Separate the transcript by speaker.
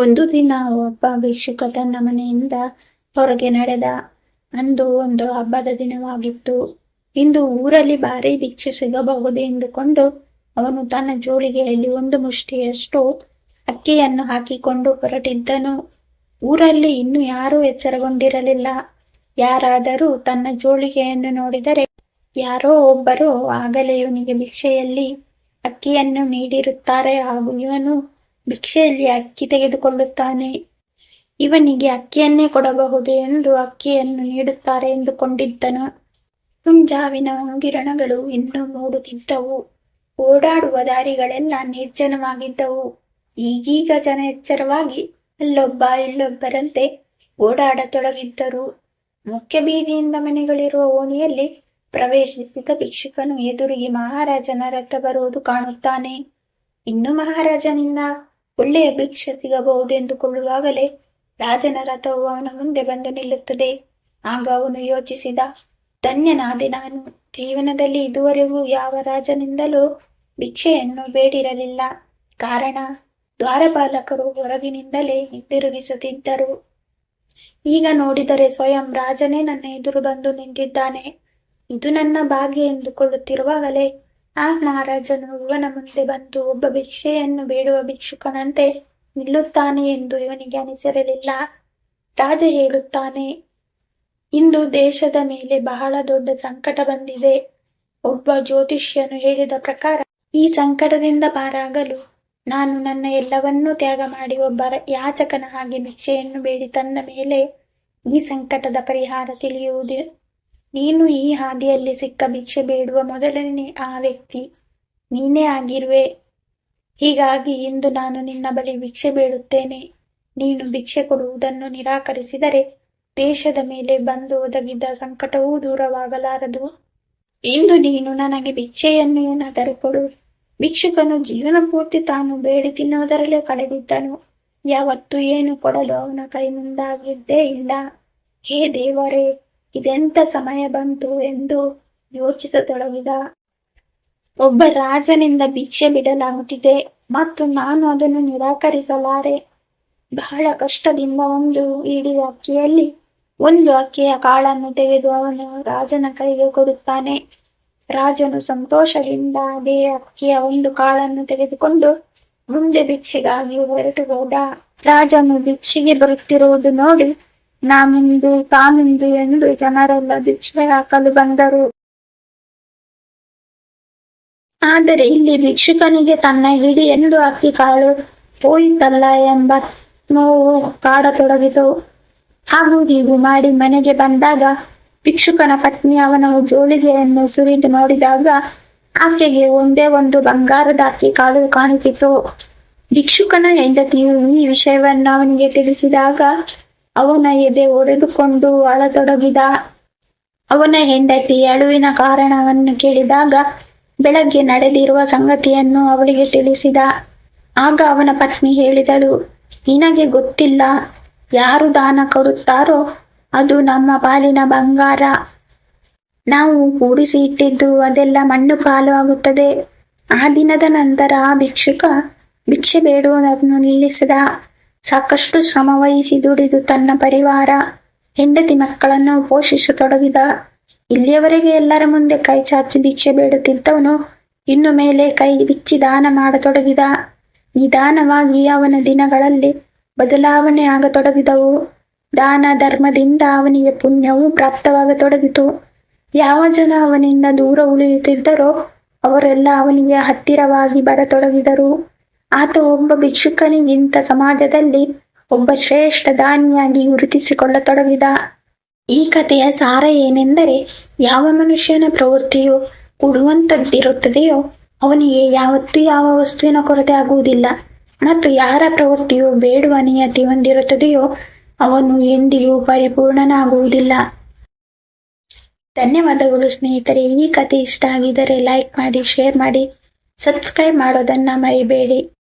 Speaker 1: ಒಂದು ದಿನ ಒಬ್ಬ ಭಿಕ್ಷುಕ ತನ್ನ ಮನೆಯಿಂದ ಹೊರಗೆ ನಡೆದ. ಅಂದು ಒಂದು ಹಬ್ಬದ ದಿನವಾಗಿತ್ತು. ಇಂದು ಊರಲ್ಲಿ ಭಾರಿ ಭಿಕ್ಷೆ ಸಿಗಬಹುದು ಎಂದುಕೊಂಡು ಅವನು ತನ್ನ ಜೋಳಿಗೆಯಲ್ಲಿ ಒಂದು ಮುಷ್ಟಿಯಷ್ಟು ಅಕ್ಕಿಯನ್ನು ಹಾಕಿಕೊಂಡು ಹೊರಟಿದ್ದನು. ಊರಲ್ಲಿ ಇನ್ನು ಯಾರೂ ಎಚ್ಚರಗೊಂಡಿರಲಿಲ್ಲ. ಯಾರಾದರೂ ತನ್ನ ಜೋಳಿಗೆಯನ್ನು ನೋಡಿದರೆ ಯಾರೋ ಒಬ್ಬರು ಆಗಲೇ ಇವನಿಗೆ ಭಿಕ್ಷೆಯಲ್ಲಿ ಅಕ್ಕಿಯನ್ನು ನೀಡಿರುತ್ತಾರೆ ಹಾಗೂ ಇವನು ಭಿಕ್ಷೆಯಲ್ಲಿ ಅಕ್ಕಿ ತೆಗೆದುಕೊಳ್ಳುತ್ತಾನೆ. ಇವನಿಗೆ ಅಕ್ಕಿಯನ್ನೇ ಕೊಡಬಹುದು ಎಂದು ಅಕ್ಕಿಯನ್ನು ನೀಡುತ್ತಾರೆ ಎಂದುಕೊಂಡಿದ್ದನು. ಮುಂಜಾವಿನ ಗಿರಣಗಳು ಇನ್ನೂ ಮೂಡುತ್ತಿದ್ದವು. ಓಡಾಡುವ ದಾರಿಗಳೆಲ್ಲ ನಿರ್ಜನವಾಗಿದ್ದವು. ಈಗೀಗ ಜನ ಎಚ್ಚರವಾಗಿ ಅಲ್ಲೊಬ್ಬ ಇಲ್ಲೊಬ್ಬರಂತೆ ಓಡಾಡತೊಡಗಿದ್ದರು. ಮುಖ್ಯ ಬೀದಿಯಿಂದ ಮನೆಗಳಿರುವ ಓಣಿಯಲ್ಲಿ ಪ್ರವೇಶಿಸಿದ ಭಿಕ್ಷುಕನು ಎದುರಿಗೆ ಮಹಾರಾಜನ ರಥ ಬರುವುದು ಕಾಣುತ್ತಾನೆ. ಇನ್ನು ಮಹಾರಾಜನಿಂದ ಒಳ್ಳೆಯ ಭಿಕ್ಷೆ ಸಿಗಬಹುದೆಂದುಕೊಳ್ಳುವಾಗಲೇ ರಾಜನ ರಥವು ಅವನ ಮುಂದೆ ಬಂದು ನಿಲ್ಲುತ್ತದೆ. ಆಗ ಅವನು ಯೋಚಿಸಿದ, ಧನ್ಯನಾದೆ, ನಾನು ಜೀವನದಲ್ಲಿ ಇದುವರೆಗೂ ಯಾವ ರಾಜನಿಂದಲೂ ಭಿಕ್ಷೆಯನ್ನು ಬೇಡಿರಲಿಲ್ಲ. ಕಾರಣ, ದ್ವಾರಪಾಲಕರು ಹೊರಗಿನಿಂದಲೇ ಹಿಂದಿರುಗಿಸುತ್ತಿದ್ದರು. ಈಗ ನೋಡಿದರೆ ಸ್ವಯಂ ರಾಜನೇ ನನ್ನ ಎದುರು ಬಂದು ನಿಂತಿದ್ದಾನೆ. ಇದು ನನ್ನ ಭಾಗ್ಯ ಎಂದುಕೊಳ್ಳುತ್ತಿರುವಾಗಲೇ ಆ ಮಹಾರಾಜನು ಇವನ ಮುಂದೆ ಬಂದು ಒಬ್ಬ ಭಿಕ್ಷೆಯನ್ನು ಬೇಡುವ ಭಿಕ್ಷುಕನಂತೆ ನಿಲ್ಲುತ್ತಾನೆ ಎಂದು ಇವನಿಗೆ ಅನಿಸಿರಲಿಲ್ಲ. ರಾಜ ಹೇಳುತ್ತಾನೆ, ಇಂದು ದೇಶದ ಮೇಲೆ ಬಹಳ ದೊಡ್ಡ ಸಂಕಟ ಬಂದಿದೆ. ಒಬ್ಬ ಜ್ಯೋತಿಷ್ಯನು ಹೇಳಿದ ಪ್ರಕಾರ, ಈ ಸಂಕಟದಿಂದ ಪಾರಾಗಲು ನಾನು ನನ್ನ ಎಲ್ಲವನ್ನೂ ತ್ಯಾಗ ಮಾಡಿ ಒಬ್ಬ ಯಾಚಕನ ಹಾಗೆ ಭಿಕ್ಷೆಯನ್ನು ಬೇಡಿ. ತಂದ ಮೇಲೆ ಈ ಸಂಕಟದ ಪರಿಹಾರ ತಿಳಿಯುವುದು ನೀನು ಈ ಹಾದಿಯಲ್ಲಿ ಸಿಕ್ಕ ಭಿಕ್ಷೆ ಬೇಡುವ ಮೊದಲನೇ ಆ ವ್ಯಕ್ತಿ. ನೀನೇ ಆಗಿರುವೆ. ಹೀಗಾಗಿ ಇಂದು ನಾನು ನಿನ್ನ ಬಳಿ ಭಿಕ್ಷೆ ಬೇಡುತ್ತೇನೆ. ನೀನು ಭಿಕ್ಷೆ ಕೊಡುವುದನ್ನು ನಿರಾಕರಿಸಿದರೆ ದೇಶದ ಮೇಲೆ ಬಂದು ಒದಗಿದ ಸಂಕಟವೂ ದೂರವಾಗಲಾರದು. ಇಂದು ನೀನು ನನಗೆ ಭಿಕ್ಷೆಯನ್ನು ಏನಾದರೂ ಕೊಡು. ಭಿಕ್ಷುಕನು ಜೀವನ ಪೂರ್ತಿ ತಾನು ಬೇಡಿ ತಿನ್ನುವುದರಲ್ಲೇ ಕಳೆದಿದ್ದನು. ಯಾವತ್ತು ಏನು ಕೊಡಲು ಅವನ ಕೈ ಮುಂದಾಗಿದ್ದೇ ಇಲ್ಲ. ಹೇ ದೇವರೇ ಇದೆಂತ ಸಮಯ ಬಂತು ಎಂದು ಯೋಚಿಸತೊಡಗಿದ ಒಬ್ಬ ರಾಜನಿಂದ ಭಿಕ್ಷೆ ಬಿಡಲಾಗುತ್ತಿದೆ ಮತ್ತು ನಾನು ಅದನ್ನು ನಿರಾಕರಿಸಲಾರೆ. ಬಹಳ ಕಷ್ಟದಿಂದ ಒಂದು ಇಡೀ ಅಕ್ಕಿಯಲ್ಲಿ, ಒಂದು ಅಕ್ಕಿಯ ಕಾಳನ್ನು ತೆಗೆದು ಅವನು ರಾಜನ ಕೈಗೆ ಕೊಡುತ್ತಾನೆ. ರಾಜನು ಸಂತೋಷದಿಂದ ಅದೇ ಅಕ್ಕಿಯ ಒಂದು ಕಾಳನ್ನು ತೆಗೆದುಕೊಂಡು ಮುಂದೆ ಭಿಕ್ಷೆಗಾಗಿ ಹೊರಟು ಹೋದ ರಾಜನು ಭಿಕ್ಷೆಗೆ ಬರುತ್ತಿರುವುದು ನೋಡಿ ನಾಮಿಂದು ತಾನಿಂದು ಎಂದು ಜನರೆಲ್ಲ ಭಿಕ್ಷೆ ಹಾಕಲು ಬಂದರು. ಆದರೆ ಇಲ್ಲಿ ಭಿಕ್ಷುಕನಿಗೆ ತನ್ನ ಹಿಡಿ ಎಂದು ಅಕ್ಕಿ ಕಾಳು ಹೋಯಿತಲ್ಲ ಎಂಬ ನೋವು ಕಾಡತೊಡಗಿತು. ಹಾಗೂ ಹೀಗೂ ಮಾಡಿ ಮನೆಗೆ ಬಂದಾಗ ಭಿಕ್ಷುಕನ ಪತ್ನಿ ಅವನ ಜೋಳಿಗೆಯನ್ನು ಸುರಿದು ನೋಡಿದಾಗ ಆಕೆಗೆ ಒಂದೇ ಒಂದು ಬಂಗಾರದ ಅಕ್ಕಿ ಕಾಳು ಕಾಣುತ್ತಿತ್ತು. ಭಿಕ್ಷುಕನ ಹೆಂಡತಿಯು ಈ ವಿಷಯವನ್ನು ಅವನಿಗೆ ತಿಳಿಸಿದಾಗ ಅವನ ಎದೆ ಒಡೆದುಕೊಂಡು ಅಳತೊಡಗಿದ. ಅವನ ಹೆಂಡತಿ ಅಳುವಿನ ಕಾರಣವನ್ನು ಕೇಳಿದಾಗ ಬೆಳಗ್ಗೆ ನಡೆದಿರುವ ಸಂಗತಿಯನ್ನು ಅವಳಿಗೆ ತಿಳಿಸಿದ. ಆಗ ಅವನ ಪತ್ನಿ ಹೇಳಿದಳು, ನಿನಗೆ ಗೊತ್ತಿಲ್ಲ, ಯಾರು ದಾನ ಕೊಡುತ್ತಾರೋ ಅದು ನಮ್ಮ ಪಾಲಿನ ಬಂಗಾರ. ನಾವು ಕೂಡಿಸಿ ಇಟ್ಟಿದ್ದು ಅದೆಲ್ಲ ಮಣ್ಣು ಪಾಲು ಆಗುತ್ತದೆ. ಆ ದಿನದ ನಂತರ ಆ ಭಿಕ್ಷುಕ ಭಿಕ್ಷೆ ಬೇಡುವುದನ್ನು ನಿಲ್ಲಿಸಿದ. ಸಾಕಷ್ಟು ಶ್ರಮವಹಿಸಿ ದುಡಿದು ತನ್ನ ಪರಿವಾರ, ಹೆಂಡತಿ ಮಕ್ಕಳನ್ನು ಪೋಷಿಸತೊಡಗಿದ. ಇಲ್ಲಿಯವರೆಗೆ ಎಲ್ಲರ ಮುಂದೆ ಕೈ ಚಾಚಿ ಭಿಕ್ಷೆ ಬೇಡುತ್ತಿದ್ದವನು ಇನ್ನು ಮೇಲೆ ಕೈ ಬಿಚ್ಚಿ ದಾನ ಮಾಡತೊಡಗಿದ. ನಿಧಾನವಾಗಿ ಅವನ ದಿನಗಳಲ್ಲಿ ಬದಲಾವಣೆ ಆಗತೊಡಗಿದವು. ದಾನ ಧರ್ಮದಿಂದ ಅವನಿಗೆ ಪುಣ್ಯವು ಪ್ರಾಪ್ತವಾಗತೊಡಗಿತು. ಯಾವ ಜನ ಅವನಿಂದ ದೂರ ಉಳಿಯುತ್ತಿದ್ದರೋ ಅವರೆಲ್ಲ ಅವನಿಗೆ ಹತ್ತಿರವಾಗಿ ಬರತೊಡಗಿದರು. ಆತ ಒಬ್ಬ ಭಿಕ್ಷುಕನಿಗಿಂತ ಸಮಾಜದಲ್ಲಿ ಒಬ್ಬ ಶ್ರೇಷ್ಠ ದಾನಿಯಾಗಿ ಗುರುತಿಸಿಕೊಳ್ಳತೊಡಗಿದ. ಈ ಕಥೆಯ ಸಾರ ಏನೆಂದರೆ, ಯಾವ ಮನುಷ್ಯನ ಪ್ರವೃತ್ತಿಯು ಕೊಡುವಂಥದ್ದಿರುತ್ತದೆಯೋ, ಅವನಿಗೆ ಯಾವತ್ತೂ ಯಾವ ವಸ್ತುವಿನ ಕೊರತೆ ಆಗುವುದಿಲ್ಲ. ಮತ್ತು ಯಾರ ಪ್ರವೃತ್ತಿಯು ಬೇಡುವ ನಿಯತಿ ಹೊಂದಿರುತ್ತದೆಯೋ, ಅವನು ಎಂದಿಗೂ ಪರಿಪೂರ್ಣನಾಗುವುದಿಲ್ಲ. ಧನ್ಯವಾದಗಳು ಸ್ನೇಹಿತರೆ. ಈ ಕಥೆ ಇಷ್ಟ ಆಗಿದರೆ ಲೈಕ್ ಮಾಡಿ, ಶೇರ್ ಮಾಡಿ. ಸಬ್ಸ್ಕ್ರೈಬ್ ಮಾಡೋದನ್ನ ಮರಿಬೇಡಿ.